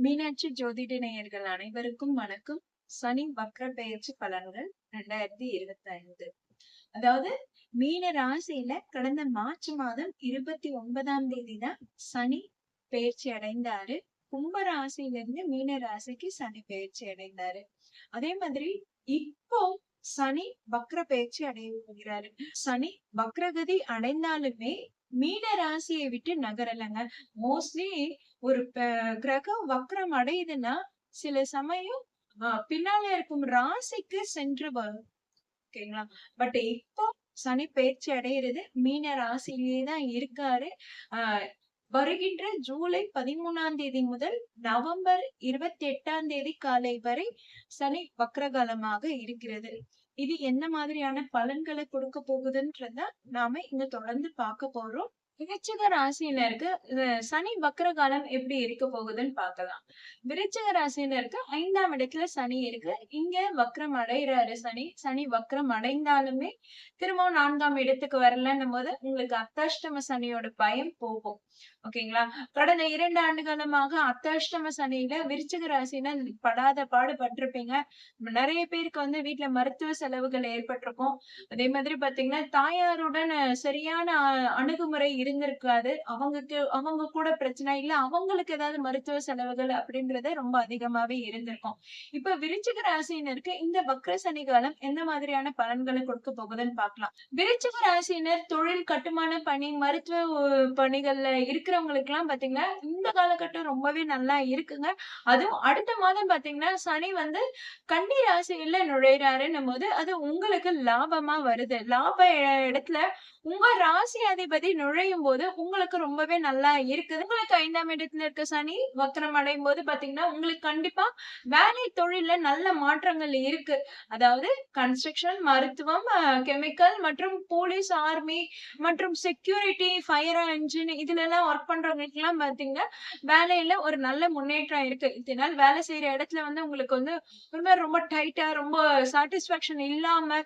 மீனாட்சி ஜோதிட நேயர்கள் அனைவருக்கும் வணக்கம். சனி வக்ர பெயர்ச்சி பலன்கள் ரெண்டாயிரத்தி இருபத்தி ஐந்து அதாவது மீன ராசியில கடந்த மார்ச் மாதம் இருபத்தி ஒன்பதாம் தேதி தான் சனி பெயர்ச்சி அடைந்தாரு. கும்ப ராசியில இருந்து மீன ராசிக்கு சனி பெயர்ச்சி அடைந்தாரு. அதே மாதிரி இப்போ சனி வக்ர பெயர்ச்சி அடைய போகிறாரு. சனி வக்ரகதி அடைந்தாலுமே மீன ராசியை விட்டு நகரலங்க. மோஸ்ட்லி ஒரு கிரகம் வக்ரம் அடையுதுன்னா சில சமயம் ஆஹ் பின்னால இருக்கும் ராசிக்கு சென்று வரும் ஓகேங்களா? பட் இப்போ சனி பயிற்சி அடையிறது மீன ராசியிலேயே தான் இருக்காரு. ஆஹ் வருகின்ற ஜூலை பதிமூணாம் தேதி முதல் நவம்பர் இருபத்தி எட்டாம் தேதி காலை வரை சனி வக்ரகாலமாக இருக்கிறது. இது என்ன மாதிரியான பலன்களை கொடுக்க போகுதுன்றத நாம இங்க தொடர்ந்து பார்க்க போறோம். விருச்சிக ராசியினருக்கு அஹ் சனி வக்ரகாலம் எப்படி இருக்க போகுதுன்னு பார்க்கலாம். விருச்சிக ராசியினருக்கு ஐந்தாம் இடத்துல சனி இருக்கு. இங்க வக்ரம் அடைகிறாரு சனி. சனி வக்ரம் அடைந்தாலுமே திரும்பவும் நான்காம் இடத்துக்கு வரலன்னும் போது உங்களுக்கு அர்த்தாஷ்டம சனியோட பயம் போகும். ஓகேங்களா? கடந்த இரண்டு ஆண்டு காலமாக அர்த்தாஷ்டம சனியில விருச்சக ராசினா படாத பாடு பட்டிருப்பீங்க நிறைய பேருக்கு வந்து வீட்டுல மருத்துவ செலவுகள் ஏற்பட்டிருக்கும். அதே மாதிரி பாத்தீங்கன்னா தாயாருடன் சரியான அணுகுமுறை இருந்திருக்காது. அவங்களுக்கு அவங்க கூட பிரச்சனை இல்ல. அவங்களுக்கு ஏதாவது மருத்துவ செலவுகள் அப்படின்றத ரொம்ப அதிகமாவே இருந்திருக்கும். இப்ப விருச்சிக ராசியினருக்கு இந்த வக்ர சனி காலம் எந்த மாதிரியான பலன்களை கொடுக்க போகுதுன்னு பாக்கலாம் விருச்சிக ராசியினர் தொழில் கட்டுமான பணி மருத்துவ பணிகள்ல இருக்க இருக்கிறவங்களுக்கு எல்லாம் பாத்தீங்கன்னா இந்த காலகட்டம் ரொம்பவே நல்லா இருக்குங்க. அதுவும் அடுத்த மாதம் பாத்தீங்கன்னா சனி வந்து கன்னி ராசியில நுழைறாருன்னும் போது அது உங்களுக்கு லாபமா வருது. லாப இடத்துல உங்க ராசி அதிபதி நுழையும் போது உங்களுக்கு ரொம்பவே நல்லா இருக்குது. உங்களுக்கு ஐந்தாம் இடத்துல இருக்க சனி வக்கரம் அடையும் போது பாத்தீங்கன்னா உங்களுக்கு கண்டிப்பா வேலை தொழில நல்ல மாற்றங்கள் இருக்கு. அதாவது கன்ஸ்ட்ரக்ஷன் மருத்துவம் கெமிக்கல் மற்றும் போலீஸ் ஆர்மி மற்றும் செக்யூரிட்டி ஃபயர் இன்ஜின் இதுல எல்லாம் ஒர்க் பண்றவங்களுக்கு எல்லாம் பாத்தீங்கன்னா வேலையில ஒரு நல்ல முன்னேற்றம் இருக்கு. இதனால் வேலை செய்யற இடத்துல வந்து உங்களுக்கு வந்து ஒரு மாதிரி ரொம்ப டைட்டா ரொம்ப சாட்டிஸ்பாக்சன் இல்லாம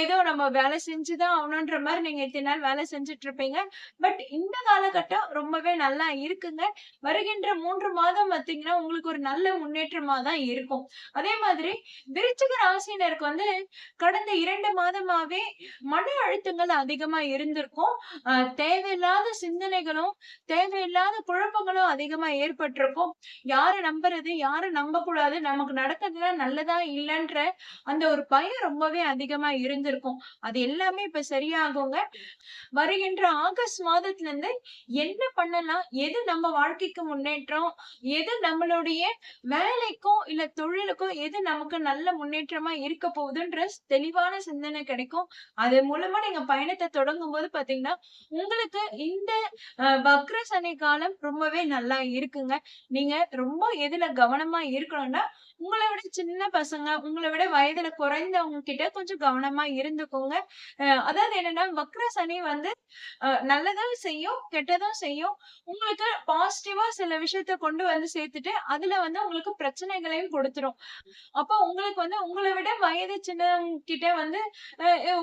ஏதோ நம்ம வேலை செஞ்சுதான் ஆகணுன்ற மாதிரி நீங்க இத்தனை நாள் வேலை செஞ்சுட்டு இருப்பீங்க பட் இந்த காலகட்டம் ரொம்பவே நல்லா இருக்குங்க. வருகின்ற மூன்று மாதம் பாத்தீங்கன்னா உங்களுக்கு ஒரு நல்ல முன்னேற்றமா தான் இருக்கும். அதே மாதிரி விருச்சிக ராசினருக்கு வந்து கடந்த இரண்டு மாதமாவே மன அழுத்தங்கள் அதிகமா இருந்திருக்கும். தேவையில்லாத சிந்தனைகளும் தேவையில்லாத குழப்பங்களும் அதிகமா ஏற்பட்டிருக்கும். யாரை நம்புறது யாரை நம்ப கூடாது நமக்கு நடக்கிறதுலாம் நல்லதா இல்லைன்ற அந்த ஒரு பயம் ரொம்பவே அதிகமா இருந்திருக்கும். அது எல்லாமே இப்ப சரியாகுங்க. வருகின்ற ஆகஸ்ட் மாதத்துல இருந்து என்ன பண்ணலாம்? எது நம்ம வாழ்க்கைக்கு முன்னேற்றம்? எது நம்மளுடைய வேலைக்கும் இல்ல தொழிலுக்கும் எது நமக்கு நல்ல முன்னேற்றமா இருக்க போகுதுன்ற தெளிவான சிந்தனை கிடைக்கும். அது மூலமா நீங்க பயணத்தை தொடங்கும் போது பாத்தீங்கன்னா உங்களுக்கு இந்த வக்ர சனி காலம் ரொம்பவே நல்லா இருக்குங்க. நீங்க ரொம்ப எதுல கவனமா இருக்கணும்னா உங்களை விட சின்ன பசங்க உங்களை விட வயதுல குறைந்தவங்க கிட்ட கொஞ்சம் கவனமா இருந்துக்கோங்க. அஹ் அதாவது என்னன்னா வக்ர சனி வந்து அஹ் நல்லதும் செய்யும் கெட்டதும் செய்யும். உங்களுக்கு பாசிட்டிவா சில விஷயத்த கொண்டு வந்து சேர்த்துட்டு அதுல வந்து உங்களுக்கு பிரச்சனைகளையும் கொடுத்துரும். அப்போ உங்களுக்கு வந்து உங்களை விட வயது சின்னவங்க கிட்ட வந்து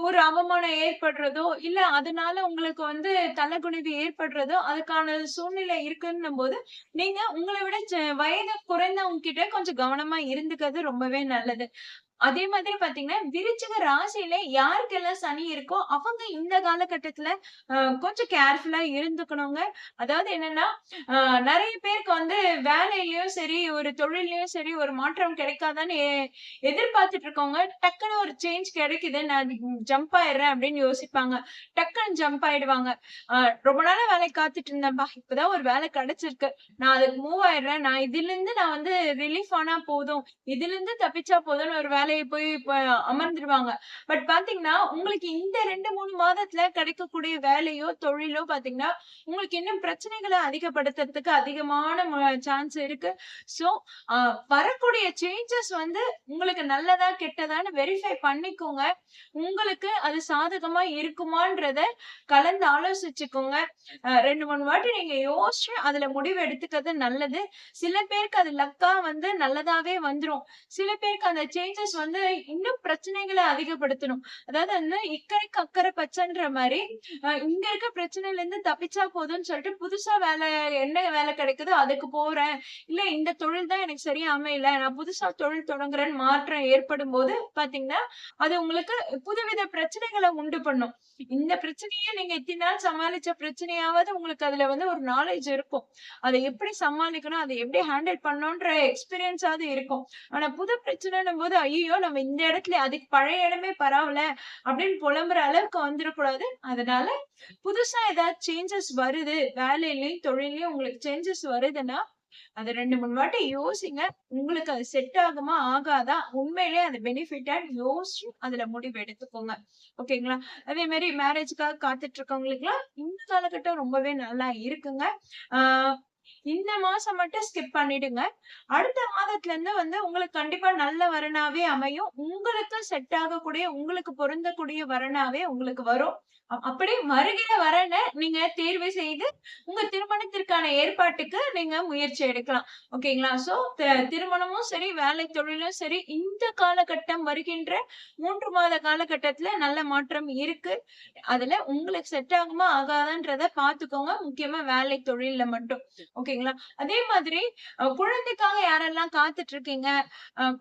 ஒரு அவமானம் ஏற்படுறதோ இல்ல அதனால உங்களுக்கு வந்து தலைகுனிவு ஏற்படுறதோ அதுக்கான சூழ்நிலை இருக்குன்னும் போது நீங்க உங்களை விட வயது குறைந்தவங்க கிட்ட கொஞ்சம் கவனமா இருந்துக்கிறது ரொம்பவே நல்லது. அதே மாதிரி பாத்தீங்கன்னா விருச்சிக ராசியில யாருக்கெல்லாம் சனி இருக்கோ அவங்க இந்த காலகட்டத்துல கொஞ்சம் கேர்ஃபுல்லா இருந்துக்கணுங்க. அதாவது என்னன்னா நிறைய பேருக்கு வந்து வேலையிலயும் சரி ஒரு தொழிலையும் சரி ஒரு மாற்றம் கிடைக்காதான்னு எதிர்பார்த்துட்டு இருக்கவங்க டக்குன்னு ஒரு சேஞ்ச் கிடைக்குது நான் ஜம்ப் ஆயிடுறேன் அப்படின்னு யோசிப்பாங்க. டக்குன்னு ஜம்ப் ஆயிடுவாங்க. ரொம்ப நாளா வேலை காத்துட்டு இருந்தேன்பா இப்பதான் ஒரு வேலை கிடைச்சிருக்கு. நான் அதுக்கு மூவ் ஆயிடுறேன். நான் இதுல இருந்து நான் வந்து ரிலீஃப் ஆனா போதும். இதுல இருந்து தப்பிச்சா போதும்னு ஒரு வேலை வேலையை போய் அமர்ந்துருவாங்க. பட் பாத்தீங்கன்னா உங்களுக்கு இந்த ரெண்டு மூணு மாதத்துல கிடைக்கக்கூடிய வேலையோ தொழிலோ பாத்தீங்கன்னா உங்களுக்கு இன்னும் பிரச்சனைகளை அதிகப்படுத்துறதுக்கு அதிகமான சான்ஸ் இருக்கு. ஸோ வரக்கூடிய சேஞ்சஸ் வந்து உங்களுக்கு நல்லதா கெட்டதான்னு வெரிஃபை பண்ணிக்கோங்க. உங்களுக்கு அது சாதகமா இருக்குமான்றத கலந்து ஆலோசிச்சுக்கோங்க. ரெண்டு மூணு வாட்டி நீங்க யோசிச்சு அதுல முடிவு எடுத்துக்கிறது நல்லது. சில பேருக்கு அது லக்கா வந்து நல்லதாவே வந்துரும். சில பேருக்கு அந்த சேஞ்சஸ் வந்து இன்னும் பிரச்சனைகளை அதிகப்படுத்தணும். அதாவது வந்து இக்கரைக்கு அக்கறை பச்சைன்ற மாதிரி இங்க இருக்க பிரச்சனையில இருந்து தப்பிச்சா போதும்னு சொல்லிட்டு புதுசா வேலை என்ன வேலை கிடைக்குதோ அதுக்கு போறேன். இல்ல இந்த தொழில் தான் எனக்கு சரியா அமையல. நான் புதுசா தொழில் தொடங்குறேன்னு மாற்றம் ஏற்படும் போது பார்த்தீங்கன்னா, அது உங்களுக்கு புதுவித பிரச்சனைகளை உண்டு பண்ணும். இந்த பிரச்சனையே நீங்க இத்தனை நாள் சமாளிச்ச பிரச்சனையாவது உங்களுக்கு அதுல வந்து ஒரு நாலேஜ் இருக்கும். அதை எப்படி சமாளிக்கணும், அதை எப்படி ஹேண்டில் பண்ணணுன்ற எக்ஸ்பீரியன்ஸாவது இருக்கும். ஆனா புது பிரச்சனைன்னு போது ஐயோ ஐயோ நம்ம இந்த இடத்துல அதுக்கு பழைய இடமே பரவாயில்ல அப்படின்னு புலம்புற அளவுக்கு வந்துடக்கூடாது அதனால புதுசா ஏதாவது சேஞ்சஸ் வருது, வேலையிலயும், தொழிலையும் உங்களுக்கு சேஞ்சஸ் வருதுன்னா, அதை ரெண்டு மூணு வாட்டி யோசிங்க. உங்களுக்கு அது செட் ஆகுமா? ஆகாதா? உண்மையிலேயே அது பெனிஃபிட்டா யோசிச்சு அதுல முடிவு எடுத்துக்கோங்க. ஓகேங்களா? அதே மாதிரி மேரேஜ்க்காக காத்துட்டு இருக்கவங்களுக்குலாம் இந்த காலகட்டம் ரொம்பவே நல்லா இருக்குங்க. ஆஹ் இந்த மாசம் மட்டும் ஸ்கிப் பண்ணிடுங்க. அடுத்த மாதத்துல இருந்து வந்து உங்களுக்கு கண்டிப்பா நல்ல வரனாவே அமையும். உங்களுக்கு செட் ஆகக்கூடிய, உங்களுக்கு பொருந்தக்கூடிய வரனாவே உங்களுக்கு வரும். அப்படியே அப்படி வருகிற வரன நீங்க தேர்வு செய்து, உங்க திருமணத்திற்கான ஏற்பாட்டுக்கு நீங்க முயற்சி எடுக்கலாம். ஓகேங்களா? சோ த திருமணமும் சரி, வேலை தொழிலும் சரி, இந்த காலகட்டம் வருகின்ற மூன்று மாத காலகட்டத்துல நல்ல மாற்றம் இருக்கு. அதுல உங்களுக்கு செட் ஆகுமா? ஆகாதான்றத பாத்துக்கோங்க முக்கியமா வேலை, தொழில்ல மட்டும். ஓகேங்களா? அதே மாதிரி குழந்தைக்காக யாரெல்லாம் காத்துட்டு இருக்கீங்க,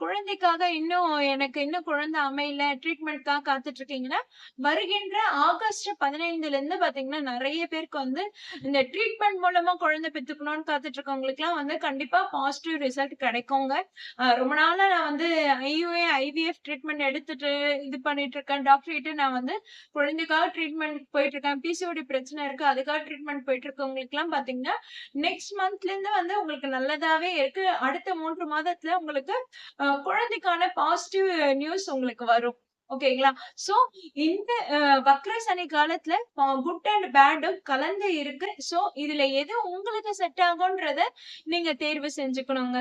குழந்தைக்காக இன்னும் எனக்கு இன்னும் குழந்தை அமையல, ட்ரீட்மெண்ட்க்காக காத்துட்டு இருக்கீங்கன்னா, வருகின்ற ஆகஸ்ட் 15லருந்து பார்த்தீங்கன்னா, நிறைய பேருக்கு வந்து இந்த ட்ரீட்மெண்ட் மூலமா குழந்தை பெத்துக்கணும்னு காத்துட்டு இருக்கவங்களுக்குலாம் வந்து கண்டிப்பா பாசிட்டிவ் ரிசல்ட் கிடைக்குங்க. ரொம்ப நாளா நான் வந்து ஐயுஏ, ஐவிஎஃப் ட்ரீட்மெண்ட் எடுத்துட்டு இது பண்ணிட்டு இருக்கேன். டாக்டர் கிட்ட நான் வந்து குழந்தைக்காக ட்ரீட்மெண்ட் போயிட்டு இருக்கேன். பிசிஓடி பிரச்சனை இருக்கு. அதுக்காக ட்ரீட்மெண்ட் போயிட்டு இருக்கவங்களுக்குலாம் பாத்தீங்கன்னா நெக்ஸ்ட் மந்த்ல இருந்து வந்து உங்களுக்கு நல்லதாவே இருக்கு. அடுத்த மூன்று மாதத்துல உங்களுக்கு குழந்தைக்கான பாசிட்டிவ் நியூஸ் உங்களுக்கு வரும். ஓகேங்களா? சோ இந்த வக்ர சனி காலத்துல குட் அண்ட் பேடும் கலந்து இருக்கு. சோ இதுல எது உங்களுக்கு செட் ஆகும்ன்றத நீங்க தேர்வு செஞ்சுக்கணுங்க.